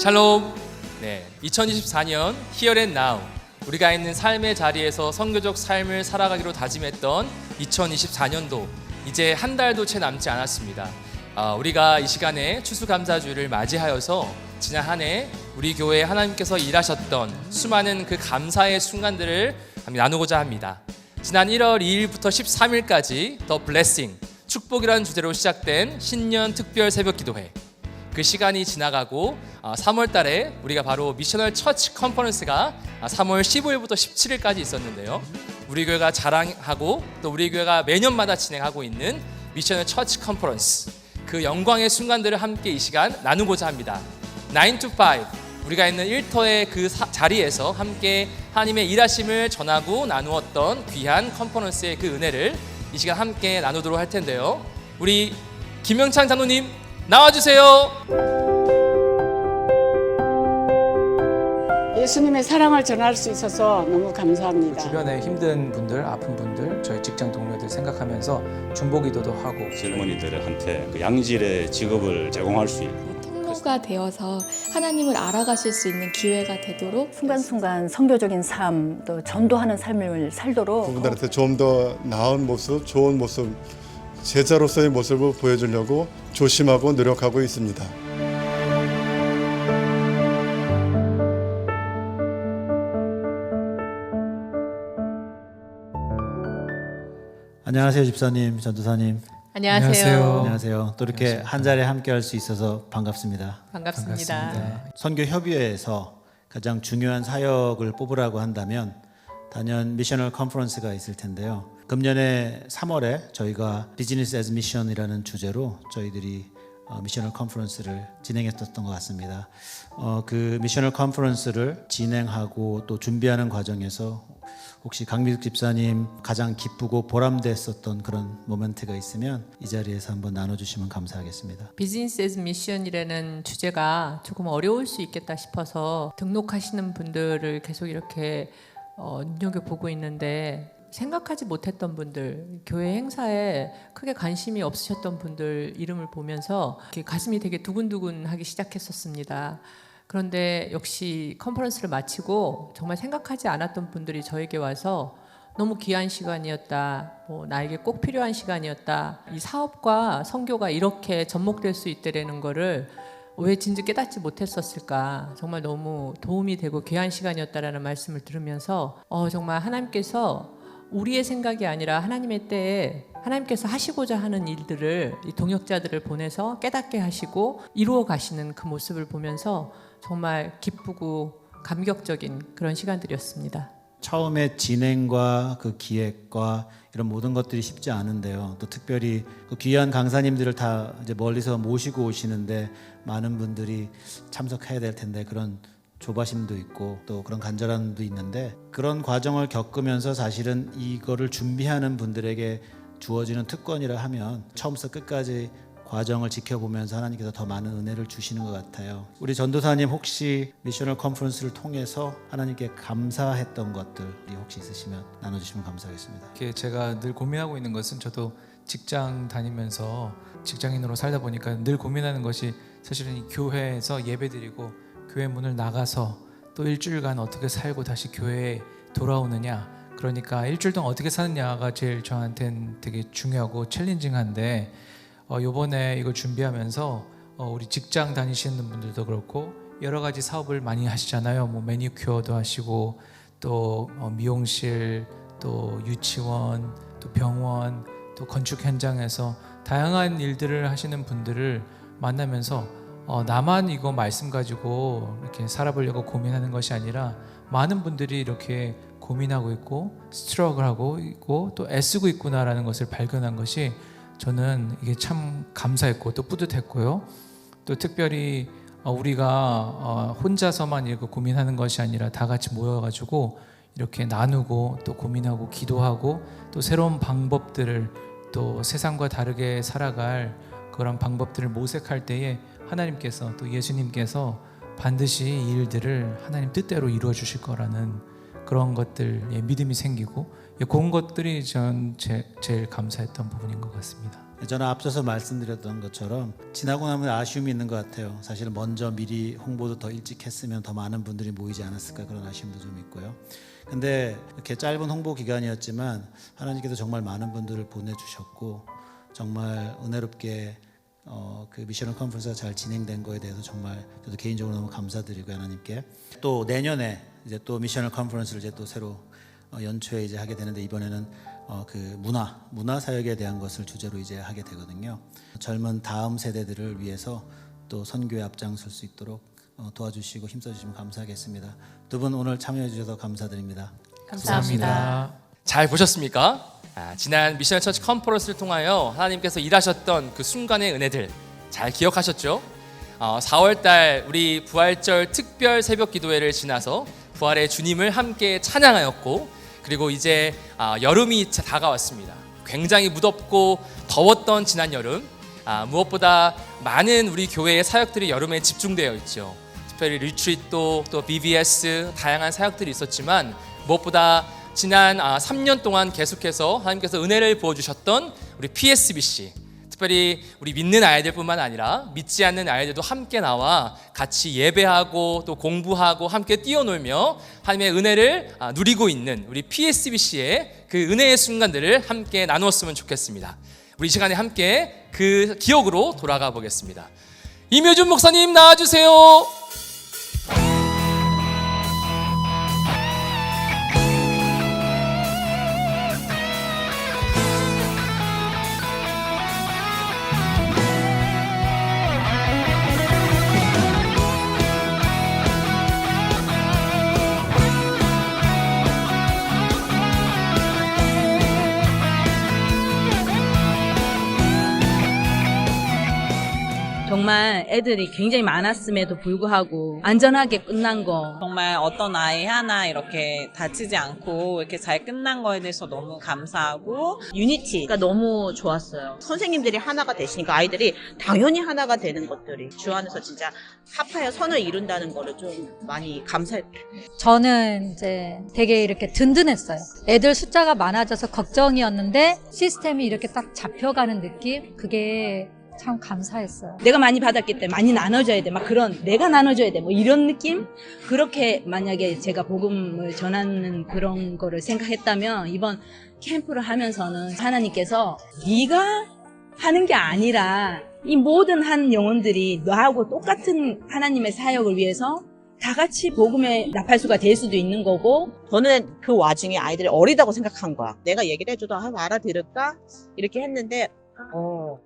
샬롬. 네, 2024년 Here and Now 우리가 있는 삶의 자리에서 선교적 삶을 살아가기로 다짐했던 2024년도 이제 한 달도 채 남지 않았습니다. 아, 우리가 이 시간에 추수감사주를 맞이하여서 지난 한 해 우리 교회 하나님께서 일하셨던 수많은 그 감사의 순간들을 나누고자 합니다. 지난 1월 2일부터 13일까지 더 블레싱 축복이라는 주제로 시작된 신년 특별 새벽 기도회 그 시간이 지나가고 3월 달에 우리가 바로 미셔널 처치 컨퍼런스가 3월 15일부터 17일까지 있었는데요. 우리 교회가 자랑하고 또 우리 교회가 매년마다 진행하고 있는 미셔널 처치 컨퍼런스 그 영광의 순간들을 함께 이 시간 나누고자 합니다. 9 to 5 우리가 있는 일터의 그 사- 자리에서 함께 하나님의 일하심을 전하고 나누었던 귀한 컨퍼런스의 그 은혜를 이 시간 함께 나누도록 할 텐데요. 우리 김영찬 장로님 나와주세요. 예수님의 사랑을 전할 수 있어서 너무 감사합니다. 주변에 힘든 분들, 아픈 분들, 저희 직장 동료들 생각하면서 중보기도도 하고 젊은이들한테 그 양질의 직업을 제공할 수 있고 통로가 되어서 하나님을 알아가실 수 있는 기회가 되도록 순간순간 성교적인 삶, 또 전도하는 삶을 살도록 그분들한테 좀 더 나은 모습, 좋은 모습, 제자로서의 모습을 보여주려고 조심하고 노력하고 있습니다. 안녕하세요 집사님, 전도사님. 안녕하세요. 안녕하세요. 또 이렇게 한 자리에 함께 할 수 있어서 반갑습니다. 반갑습니다. 선교 협의회에서 가장 중요한 사역을 뽑으라고 한다면 단연 미셔널 컨퍼런스가 있을 텐데요. 금년에 3월에 저희가 비즈니스 에즈 미션이라는 주제로 저희들이 어, 미셔널 컨퍼런스를 진행했었던 것 같습니다. 어, 그 미셔널 컨퍼런스를 진행하고 또 준비하는 과정에서 혹시 강미숙 집사님 가장 기쁘고 보람됐었던 그런 모멘트가 있으면 이 자리에서 한번 나눠주시면 감사하겠습니다. 비즈니스 에즈 미션이라는 주제가 조금 어려울 수 있겠다 싶어서 등록하시는 분들을 계속 이렇게 어, 눈여겨보고 있는데 생각하지 못했던 분들, 교회 행사에 크게 관심이 없으셨던 분들 이름을 보면서 가슴이 되게 두근두근 하기 시작했었습니다. 그런데 역시 컨퍼런스를 마치고 정말 생각하지 않았던 분들이 저에게 와서 너무 귀한 시간이었다. 뭐 나에게 꼭 필요한 시간이었다. 이 사업과 선교가 이렇게 접목될 수 있다라는 거를 왜 진즉 깨닫지 못했었을까? 정말 너무 도움이 되고 귀한 시간이었다라는 말씀을 들으면서 어, 정말 하나님께서 우리의 생각이 아니라 하나님의 때에 하나님께서 하시고자 하는 일들을 이 동역자들을 보내서 깨닫게 하시고 이루어 가시는 그 모습을 보면서 정말 기쁘고 감격적인 그런 시간들이었습니다. 처음에 진행과 그 기획과 이런 모든 것들이 쉽지 않은데요. 또 특별히 그 귀한 강사님들을 다 이제 멀리서 모시고 오시는데 많은 분들이 참석해야 될 텐데 그런 조바심도 있고 또 그런 간절함도 있는데 그런 과정을 겪으면서 사실은 이거를 준비하는 분들에게 주어지는 특권이라 하면 처음부터 끝까지 과정을 지켜보면서 하나님께서 더 많은 은혜를 주시는 것 같아요. 우리 전도사님 혹시 미셔널 컨퍼런스를 통해서 하나님께 감사했던 것들이 혹시 있으시면 나눠주시면 감사하겠습니다. 이렇게 제가 늘 고민하고 있는 것은 저도 직장 다니면서 직장인으로 살다 보니까 늘 고민하는 것이 사실은 이 교회에서 예배드리고 교회 문을 나가서 또 일주일간 어떻게 살고 다시 교회에 돌아오느냐 그러니까 일주일 동안 어떻게 사느냐가 제일 저한테는 되게 중요하고 챌린징한데 어, 요번에 이거 준비하면서 어, 우리 직장 다니시는 분들도 그렇고 여러 가지 사업을 많이 하시잖아요. 뭐 매니큐어도 하시고 또 어, 미용실, 또 유치원, 또 병원, 또 건축 현장에서 다양한 일들을 하시는 분들을 만나면서 어, 나만 이거 말씀 가지고 이렇게 살아보려고 고민하는 것이 아니라 많은 분들이 이렇게 고민하고 있고 스트럭을 하고 있고 또 애쓰고 있구나라는 것을 발견한 것이 저는 이게 참 감사했고 또 뿌듯했고요. 또 특별히 어, 우리가 어, 혼자서만 이렇게 고민하는 것이 아니라 다 같이 모여가지고 이렇게 나누고 또 고민하고 기도하고 또 새로운 방법들을 또 세상과 다르게 살아갈 그런 방법들을 모색할 때에 하나님께서 또 예수님께서 반드시 이 일들을 하나님 뜻대로 이루어 주실 거라는 그런 것들 예, 믿음이 생기고 예, 그런 것들이 전 제, 제일 감사했던 부분인 것 같습니다. 저는 앞서서 말씀드렸던 것처럼 지나고 나면 아쉬움이 있는 것 같아요. 사실 먼저 미리 홍보도 더 일찍 했으면 더 많은 분들이 모이지 않았을까 그런 아쉬움도 좀 있고요. 근데 이렇게 짧은 홍보 기간이었지만 하나님께서 정말 많은 분들을 보내주셨고 정말 은혜롭게 어, 그 미션을 컨퍼런스가 잘 진행된 거에 대해서 정말 저도 개인적으로 너무 감사드리고 하나님께 또 내년에 이제 또 미션을 컨퍼런스를 이제 또 새로 어, 연초에 이제 하게 되는데 이번에는 어, 그 문화 문화 사역에 대한 것을 주제로 이제 하게 되거든요. 젊은 다음 세대들을 위해서 또 선교에 앞장설 수 있도록 어, 도와주시고 힘써주시면 감사하겠습니다. 두 분 오늘 참여해 주셔서 감사드립니다. 감사합니다. 잘 보셨습니까? 아, 지난 미션 처치 컨퍼런스를 통하여 하나님께서 일하셨던 그 순간의 은혜들 잘 기억하셨죠? 어, 4월달 우리 부활절 특별 새벽 기도회를 지나서 부활의 주님을 함께 찬양하였고 그리고 이제 아, 여름이 자- 다가왔습니다. 굉장히 무덥고 더웠던 지난 여름 아, 무엇보다 많은 우리 교회의 사역들이 여름에 집중되어 있죠. 특별히 리트리트 또 BBS 다양한 사역들이 있었지만 무엇보다 지난 아, 3년 동안 계속해서 하나님께서 은혜를 부어 주셨던 우리 PSBC 특별히 우리 믿는 아이들뿐만 아니라 믿지 않는 아이들도 함께 나와 같이 예배하고 또 공부하고 함께 뛰어놀며 하나님의 은혜를 아, 누리고 있는 우리 PSBC의 그 은혜의 순간들을 함께 나누었으면 좋겠습니다. 우리 이 시간에 함께 그 기억으로 돌아가 보겠습니다. 임효준 목사님 나와주세요. 애들이 굉장히 많았음에도 불구하고 안전하게 끝난 거 정말 어떤 아이 하나 이렇게 다치지 않고 이렇게 잘 끝난 거에 대해서 너무 감사하고 유니티가 너무 좋았어요. 선생님들이 하나가 되시니까 아이들이 당연히 하나가 되는 것들이 주 안에서 진짜 합하여 선을 이룬다는 거를 좀 많이 감사했어요. 저는 이제 되게 이렇게 든든했어요. 애들 숫자가 많아져서 걱정이었는데 시스템이 이렇게 딱 잡혀가는 느낌? 그게 참 감사했어요. 내가 많이 받았기 때문에 많이 나눠줘야 돼. 막 그런 내가 나눠줘야 돼. 뭐 이런 느낌? 그렇게 만약에 제가 복음을 전하는 그런 거를 생각했다면 이번 캠프를 하면서는 하나님께서 네가 하는 게 아니라 이 모든 한 영혼들이 너하고 똑같은 하나님의 사역을 위해서 다 같이 복음의 나팔수가 될 수도 있는 거고 저는 그 와중에 아이들이 어리다고 생각한 거야. 내가 얘기를 해줘도 아, 알아들을까? 이렇게 했는데, 어.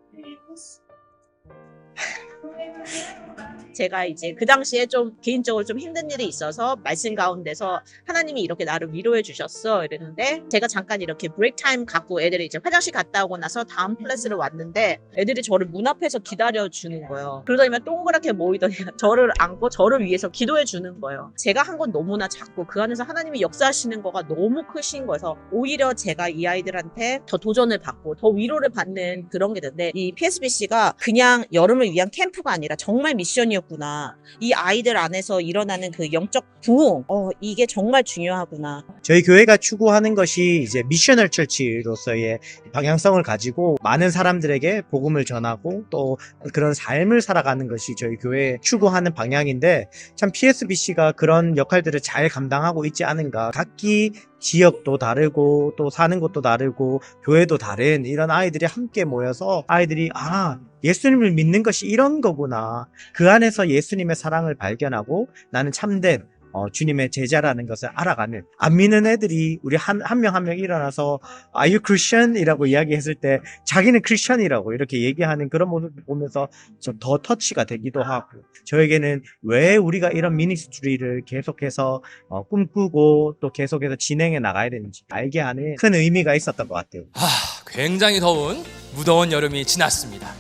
제가 이제 그 당시에 좀 개인적으로 좀 힘든 일이 있어서 말씀 가운데서 하나님이 이렇게 나를 위로해 주셨어 이랬는데 제가 잠깐 이렇게 브레이크 타임 갖고 애들이 이제 화장실 갔다 오고 나서 다음 클래스를 왔는데 애들이 저를 문 앞에서 기다려 주는 거예요. 그러더니만 동그랗게 모이더니 저를 안고 저를 위해서 기도해 주는 거예요. 제가 한 건 너무나 작고 그 안에서 하나님이 역사하시는 거가 너무 크신 거여서 오히려 제가 이 아이들한테 더 도전을 받고 더 위로를 받는 그런 게 되는데 이 PSBC가 그냥 여름을 위한 캠프가 아니라 정말 미션이었 구나. 이 아이들 안에서 일어나는 그 영적 부흥, 어, 이게 정말 중요하구나. 저희 교회가 추구하는 것이 이제 미셔널 처치로서의 방향성을 가지고 많은 사람들에게 복음을 전하고 또 그런 삶을 살아가는 것이 저희 교회 추구하는 방향인데 참 PSBC가 그런 역할들을 잘 감당하고 있지 않은가. 각기 지역도 다르고 또 사는 곳도 다르고 교회도 다른 이런 아이들이 함께 모여서 아이들이 아 예수님을 믿는 것이 이런 거구나. 그 안에서 예수님의 사랑을 발견하고 나는 참된 어, 주님의 제자라는 것을 알아가는 안 믿는 애들이 우리 한 한 명 한 명 일어나서 Are you Christian? 이라고 이야기했을 때 자기는 크리스천이라고 이렇게 얘기하는 그런 모습을 보면서 좀 더 터치가 되기도 하고 저에게는 왜 우리가 이런 미니스트리를 계속해서 어, 꿈꾸고 또 계속해서 진행해 나가야 되는지 알게 하는 큰 의미가 있었던 것 같아요. 아, 굉장히 더운 무더운 여름이 지났습니다.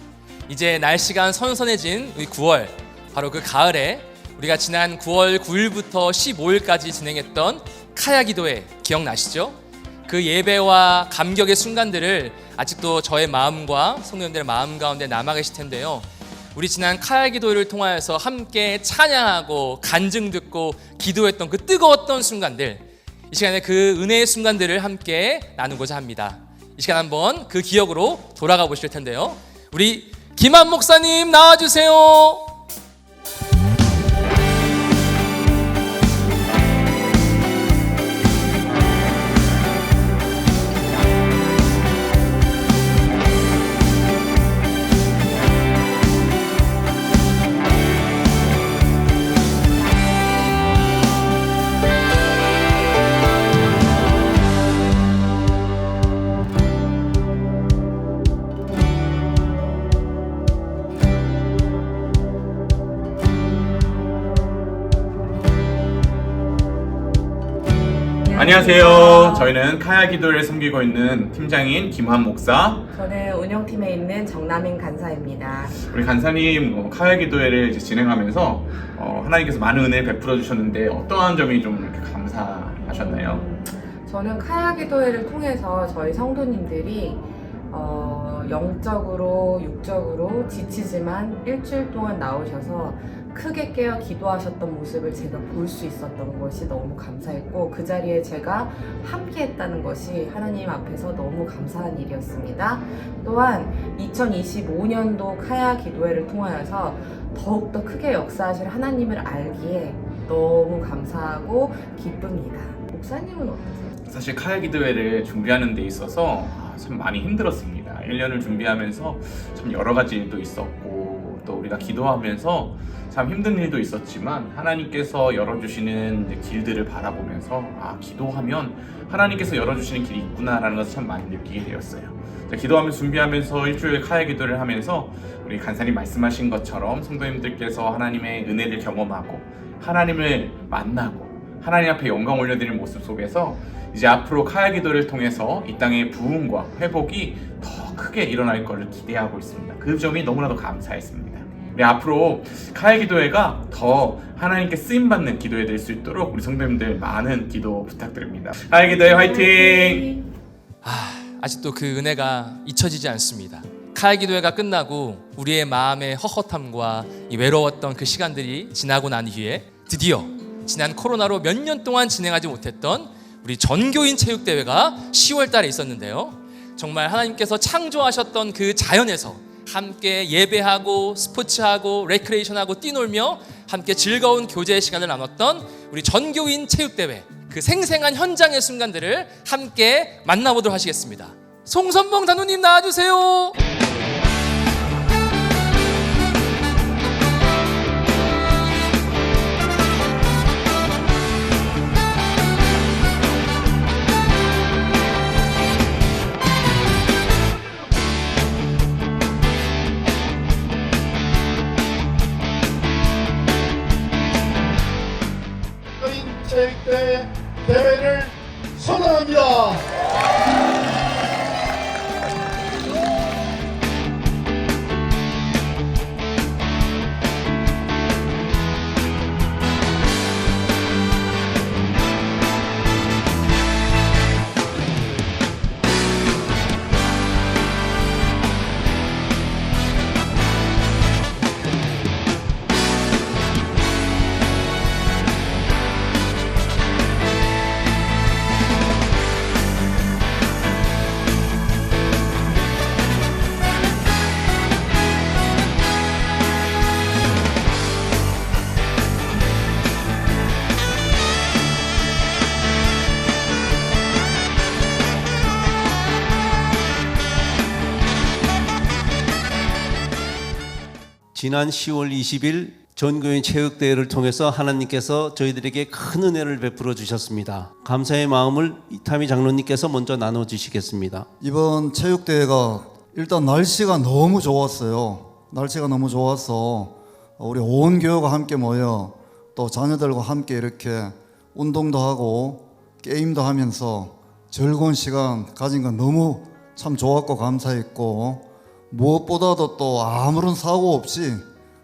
이제 날씨가 선선해진 우리 9월, 바로 그 가을에 우리가 지난 9월 9일부터 15일까지 진행했던 카야 기도회 기억나시죠? 그 예배와 감격의 순간들을 아직도 저의 마음과 성도님들의 마음 가운데 남아 계실 텐데요. 우리 지난 카야 기도회를 통하여서 함께 찬양하고 간증 듣고 기도했던 그 뜨거웠던 순간들 이 시간에 그 은혜의 순간들을 함께 나누고자 합니다. 이 시간 한번 그 기억으로 돌아가 보실 텐데요. 우리 김한 목사님 나와주세요. 안녕하세요. 저희는 카야 기도를 섬기고 있는 팀장인 김한 목사. 저는 운영팀에 있는 정남인 간사입니다. 우리 간사님 어, 카야 기도회를 이제 진행하면서 어, 하나님께서 많은 은혜를 베풀어 주셨는데 어떠한 점이 좀 이렇게 감사하셨나요? 저는 카야 기도회를 통해서 저희 성도님들이 어, 영적으로, 육적으로 지치지만 일주일 동안 나오셔서 크게 깨어 기도하셨던 모습을 제가 볼 수 있었던 것이 너무 감사했고 그 자리에 제가 함께 했다는 것이 하나님 앞에서 너무 감사한 일이었습니다. 또한 2025년도 카야 기도회를 통하여서 더욱더 크게 역사하실 하나님을 알기에 너무 감사하고 기쁩니다. 목사님은 어떠세요? 사실 카야 기도회를 준비하는 데 있어서 아, 참 많이 힘들었습니다. 1년을 준비하면서 참 여러 가지 일도 있었고 또 우리가 기도하면서 참 힘든 일도 있었지만 하나님께서 열어주시는 길들을 바라보면서 아 기도하면 하나님께서 열어주시는 길이 있구나라는 것을 참 많이 느끼게 되었어요. 자, 기도하면서 준비하면서 일주일 카야 기도를 하면서 우리 간사님 말씀하신 것처럼 성도님들께서 하나님의 은혜를 경험하고 하나님을 만나고 하나님 앞에 영광 올려드리는 모습 속에서 이제 앞으로 카야 기도를 통해서 이 땅의 부흥과 회복이 더 크게 일어날 것을 기대하고 있습니다. 그 점이 너무나도 감사했습니다. 네, 앞으로 카야 기도회가 더 하나님께 쓰임 받는 기도회 될 수 있도록 우리 성도님들 많은 기도 부탁드립니다. 카야 기도회 화이팅! 아직도 그 은혜가 잊혀지지 않습니다. 카야 기도회가 끝나고 우리의 마음의 헛헛함과 이 외로웠던 그 시간들이 지나고 난 뒤에 드디어 지난 코로나로 몇 년 동안 진행하지 못했던 우리 전교인 체육대회가 10월 달에 있었는데요. 정말 하나님께서 창조하셨던 그 자연에서 함께 예배하고 스포츠하고 레크레이션하고 뛰놀며 함께 즐거운 교제의 시간을 나눴던 우리 전교인 체육대회 그 생생한 현장의 순간들을 함께 만나보도록 하시겠습니다. 송선봉 단우님 나와주세요. 지난 10월 20일 전교인 체육대회를 통해서 하나님께서 저희들에게 큰 은혜를 베풀어 주셨습니다. 감사의 마음을 이타미 장로님께서 먼저 나눠 주시겠습니다. 이번 체육대회가 일단 날씨가 너무 좋았어요. 날씨가 너무 좋아서 우리 온 교회가 함께 모여 또 자녀들과 함께 이렇게 운동도 하고 게임도 하면서 즐거운 시간 가진 건 너무 참 좋았고 감사했고 무엇보다도 또 아무런 사고 없이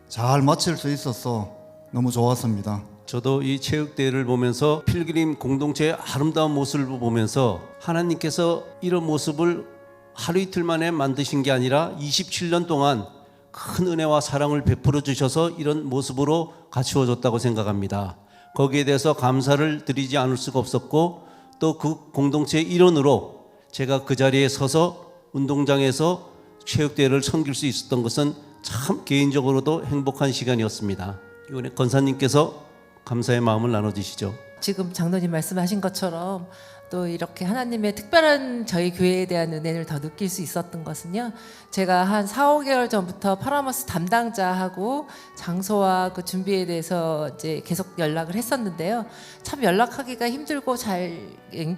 잘 마칠 수 있어서 너무 좋았습니다. 저도 이 체육대회를 보면서 필그림 공동체의 아름다운 모습을 보면서 하나님께서 이런 모습을 하루 이틀 만에 만드신 게 아니라 27년 동안 큰 은혜와 사랑을 베풀어 주셔서 이런 모습으로 갖추어졌다고 생각합니다. 거기에 대해서 감사를 드리지 않을 수가 없었고 또 그 공동체의 일원으로 제가 그 자리에 서서 운동장에서 체육대회를 섬길 수 있었던 것은 참 개인적으로도 행복한 시간이었습니다. 이번에 권사님께서 감사의 마음을 나눠주시죠. 지금 장로님 말씀하신 것처럼 또 이렇게 하나님의 특별한 저희 교회에 대한 은혜를 더 느낄 수 있었던 것은요. 제가 한 4, 5개월 전부터 파라머스 담당자하고 장소와 그 준비에 대해서 이제 계속 연락을 했었는데요. 참 연락하기가 힘들고 잘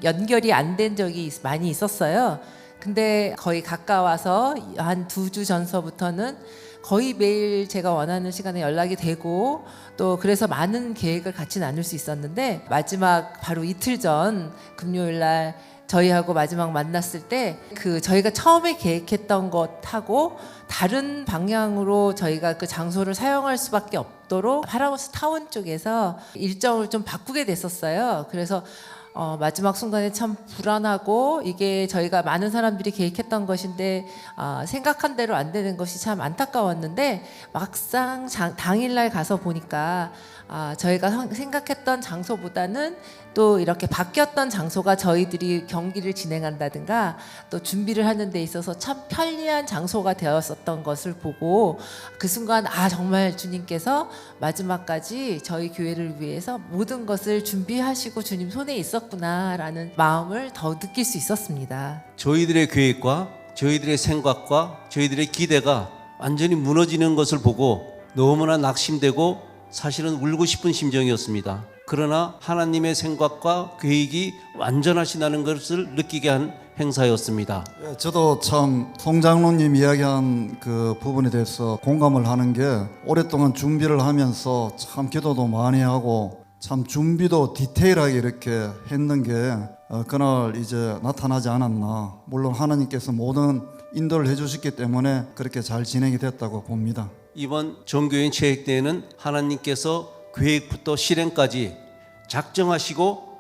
연결이 안 된 적이 있- 많이 있었어요. 근데 거의 가까워서 한 두 주 전서부터는 거의 매일 제가 원하는 시간에 연락이 되고 또 그래서 많은 계획을 같이 나눌 수 있었는데 마지막 바로 이틀 전 금요일 날 저희하고 마지막 만났을 때 그 저희가 처음에 계획했던 것하고 다른 방향으로 저희가 그 장소를 사용할 수밖에 없도록 파라고스 타운 쪽에서 일정을 좀 바꾸게 됐었어요. 그래서 어, 마지막 순간에 참 불안하고 이게 저희가 많은 사람들이 계획했던 것인데 아, 생각한 대로 안 되는 것이 참 안타까웠는데 막상 장- 당일날 가서 보니까 아, 저희가 성- 생각했던 장소보다는 또 이렇게 바뀌었던 장소가 저희들이 경기를 진행한다든가 또 준비를 하는 데 있어서 참 편리한 장소가 되었었던 것을 보고 그 순간 아 정말 주님께서 마지막까지 저희 교회를 위해서 모든 것을 준비하시고 주님 손에 있었구나라는 마음을 더 느낄 수 있었습니다. 저희들의 계획과 저희들의 생각과 저희들의 기대가 완전히 무너지는 것을 보고 너무나 낙심되고 사실은 울고 싶은 심정이었습니다. 그러나 하나님의 생각과 계획이 완전하시다는 것을 느끼게 한 행사였습니다. 예, 저도 참 송장로님 이야기한 그 부분에 대해서 공감을 하는 게 오랫동안 준비를 하면서 참 기도도 많이 하고 참 준비도 디테일하게 이렇게 했는 게 어, 그날 이제 나타나지 않았나. 물론 하나님께서 모든 인도를 해주셨기 때문에 그렇게 잘 진행이 됐다고 봅니다. 이번 종교인 체육대회는 하나님께서 계획부터 실행까지 작정하시고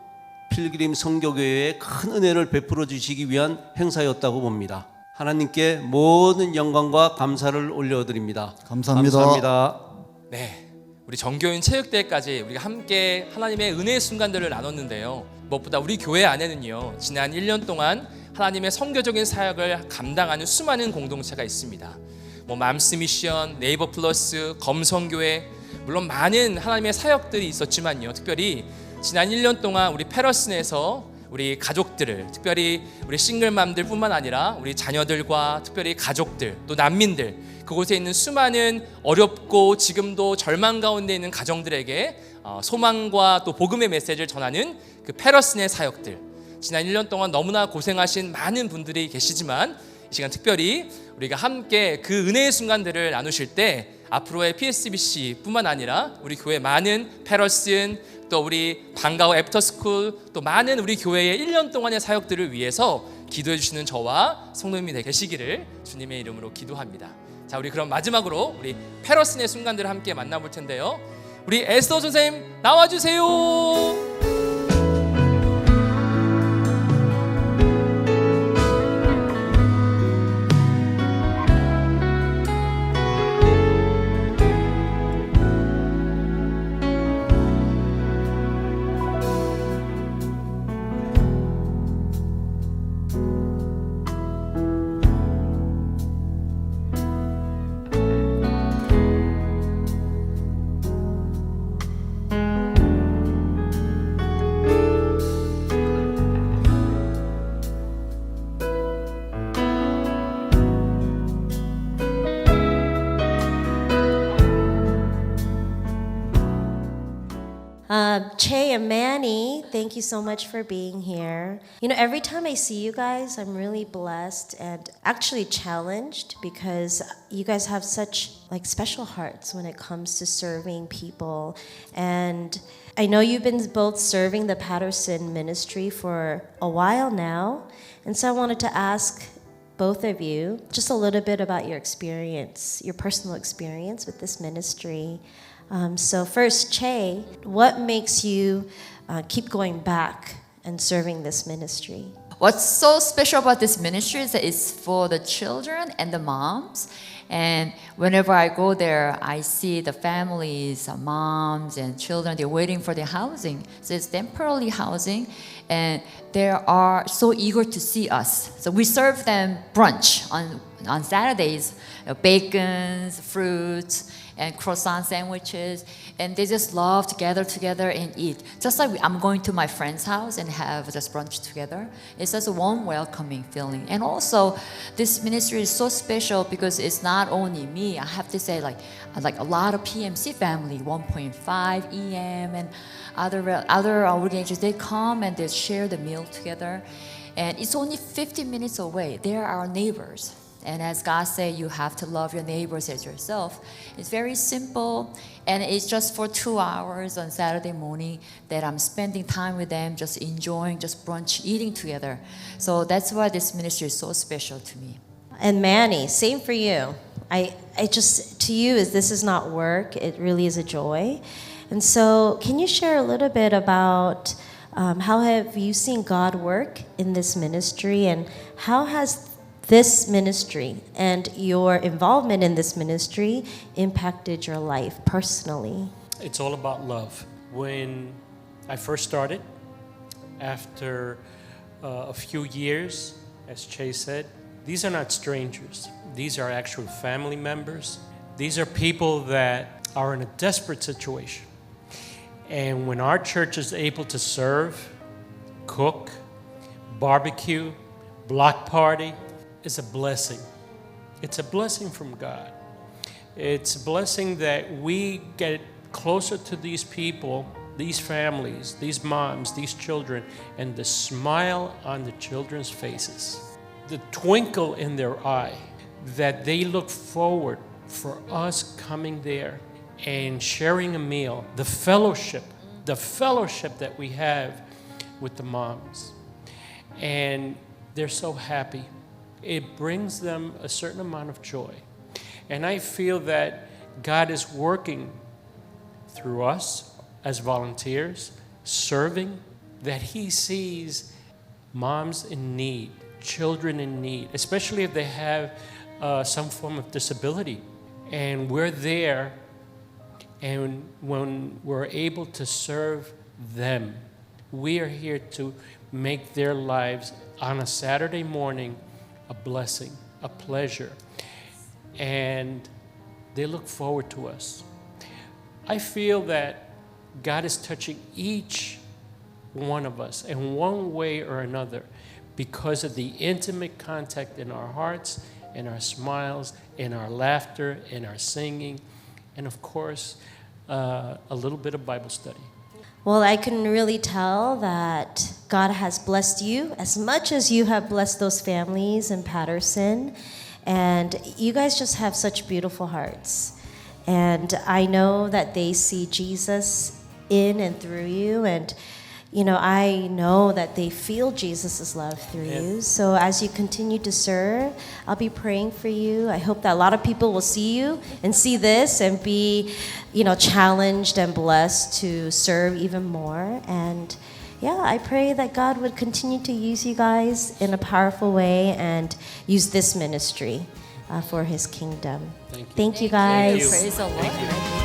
필그림 성교교회에 큰 은혜를 베풀어 주시기 위한 행사였다고 봅니다. 하나님께 모든 영광과 감사를 올려드립니다. 감사합니다. 감사합니다. 네. 우리 정교인 체육대회까지 우리가 함께 하나님의 은혜의 순간들을 나눴는데요. 무엇보다 우리 교회 안에는요. 지난 1년 동안 하나님의 선교적인 사역을 감당하는 수많은 공동체가 있습니다. 뭐 맘스 미션, 네이버 플러스, 검성교회 물론 많은 하나님의 사역들이 있었지만요. 특별히 지난 1년 동안 우리 페러슨에서 우리 가족들을 특별히 우리 싱글맘들뿐만 아니라 우리 자녀들과 특별히 가족들 또 난민들 그곳에 있는 수많은 어렵고 지금도 절망 가운데 있는 가정들에게 어, 소망과 또 복음의 메시지를 전하는 그 페러슨의 사역들 지난 1년 동안 너무나 고생하신 많은 분들이 계시지만 이 시간 특별히 우리가 함께 그 은혜의 순간들을 나누실 때 앞으로의 PSBC뿐만 아니라 우리 교회 많은 페러슨 또 우리 방과후 애프터스쿨 또 많은 우리 교회의 1년 동안의 사역들을 위해서 기도해 주시는 저와 성도님이 되시기를 주님의 이름으로 기도합니다. 자, 우리 그럼 마지막으로 우리 페러슨의 순간들을 함께 만나볼 텐데요. 우리 에스더 선생님 나와 주세요. Thank you so much for being here. You know, every time I see you guys, I'm really blessed and actually challenged because you guys have such like special hearts when it comes to serving people. And I know you've been both serving the Patterson ministry for a while now. And so I wanted to ask both of you just a little bit about your experience, your personal experience with this ministry. Um, so, first, Che, what makes you uh, keep going back and serving this ministry? What's so special about this ministry is that it's for the children and the moms. And whenever I go there, I see the families, uh, moms and children, they're waiting for their housing. So it's temporarily housing. And they are so eager to see us. So we serve them brunch on, on Saturdays, you know, bacons, fruits, and croissant sandwiches, and they just love to gather together and eat. Just like I'm going to my friend's house and have just brunch together. It's just a warm, welcoming feeling. And also, this ministry is so special because it's not only me. I have to say, like, like a lot of PMC family, 1.5 EM, and other other organizations. They come and they share the meal together, and it's only 50 minutes away. They're our neighbors. And as God said, you have to love your neighbors as yourself. It's very simple, and it's just for two hours on Saturday morning that I'm spending time with them, just enjoying, just brunch, eating together. So that's why this ministry is so special to me. And Manny, same for you. I, I just, to you, is this is not work, it really is a joy. And so, can you share a little bit about um, how have you seen God work in this ministry, and how has this ministry and your involvement in this ministry impacted your life personally? It's all about love. When I first started, after uh, a few years, as Chase said, these are not strangers. These are actual family members. These are people that are in a desperate situation. And when our church is able to serve, cook, barbecue, block party, it's a blessing. It's a blessing from God. It's a blessing that we get closer to these people, these families, these moms, these children, and the smile on the children's faces, the twinkle in their eye that they look forward for us coming there and sharing a meal, the fellowship, the fellowship that we have with the moms. And they're so happy. It brings them a certain amount of joy. And I feel that God is working through us as volunteers, serving, that He sees moms in need, children in need, especially if they have uh, some form of disability. And we're there, and when we're able to serve them, we are here to make their lives on a Saturday morning a blessing, a pleasure. And they look forward to us. I feel that God is touching each one of us in one way or another because of the intimate contact in our hearts, in our smiles, in our laughter, in our singing, and of course, uh, a little bit of Bible study. Well, I can really tell that God has blessed you as much as you have blessed those families in Patterson. And you guys just have such beautiful hearts. And I know that they see Jesus in and through you. And, you know, I know that they feel Jesus' love through you. So as you continue to serve, I'll be praying for you. I hope that a lot of people will see you and see this and be, you know, challenged and blessed to serve even more. And yeah, I pray that God would continue to use you guys in a powerful way and use this ministry uh, for his kingdom. Thank you. Thank you guys. Praise the Lord.